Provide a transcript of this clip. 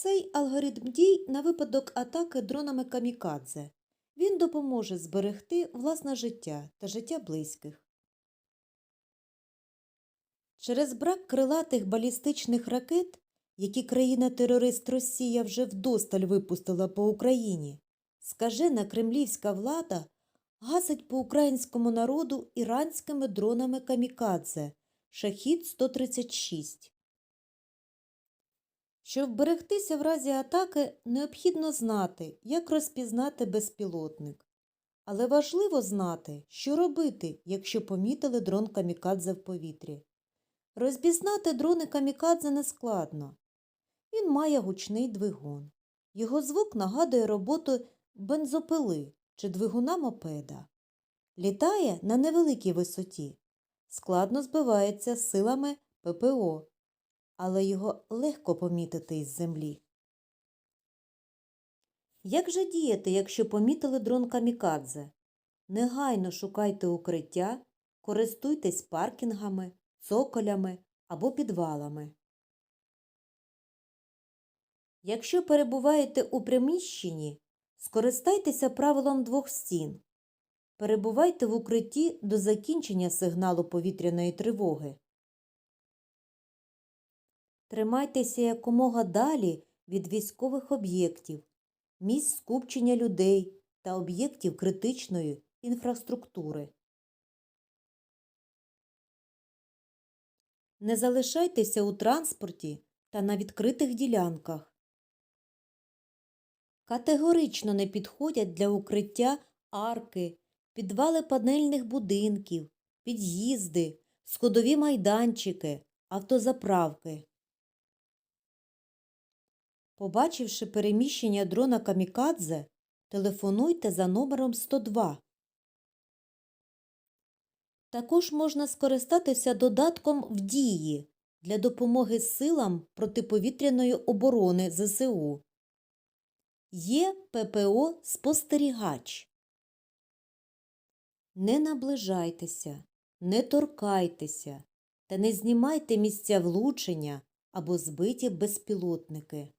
Цей алгоритм дій на випадок атаки дронами камікадзе. Він допоможе зберегти власне життя та життя близьких. Через брак крилатих балістичних ракет, які країна-терорист Росія вже вдосталь випустила по Україні, скажена кремлівська влада гасить по українському народу іранськими дронами камікадзе Шахід-136. Щоб вберегтися в разі атаки, необхідно знати, як розпізнати безпілотник. Але важливо знати, що робити, якщо помітили дрон камікадзе в повітрі. Розпізнати дрони камікадзе нескладно. Він має гучний двигун. Його звук нагадує роботу бензопили чи двигуна мопеда. Літає на невеликій висоті. Складно збивається силами ППО, але його легко помітити із землі. Як же діяти, якщо помітили дрон камікадзе? Негайно шукайте укриття, користуйтесь паркінгами, цоколями або підвалами. Якщо перебуваєте у приміщенні, скористайтеся правилом двох стін. Перебувайте в укритті до закінчення сигналу повітряної тривоги. Тримайтеся якомога далі від військових об'єктів, місць скупчення людей та об'єктів критичної інфраструктури. Не залишайтеся у транспорті та на відкритих ділянках. Категорично не підходять для укриття арки, підвали панельних будинків, під'їзди, сходові майданчики, автозаправки. Побачивши переміщення дрона камікадзе, телефонуйте за номером 102. Також можна скористатися додатком в дії для допомоги силам протиповітряної оборони ЗСУ. Є ППО спостерігач. Не наближайтеся, не торкайтеся та не знімайте місця влучення або збиті безпілотники.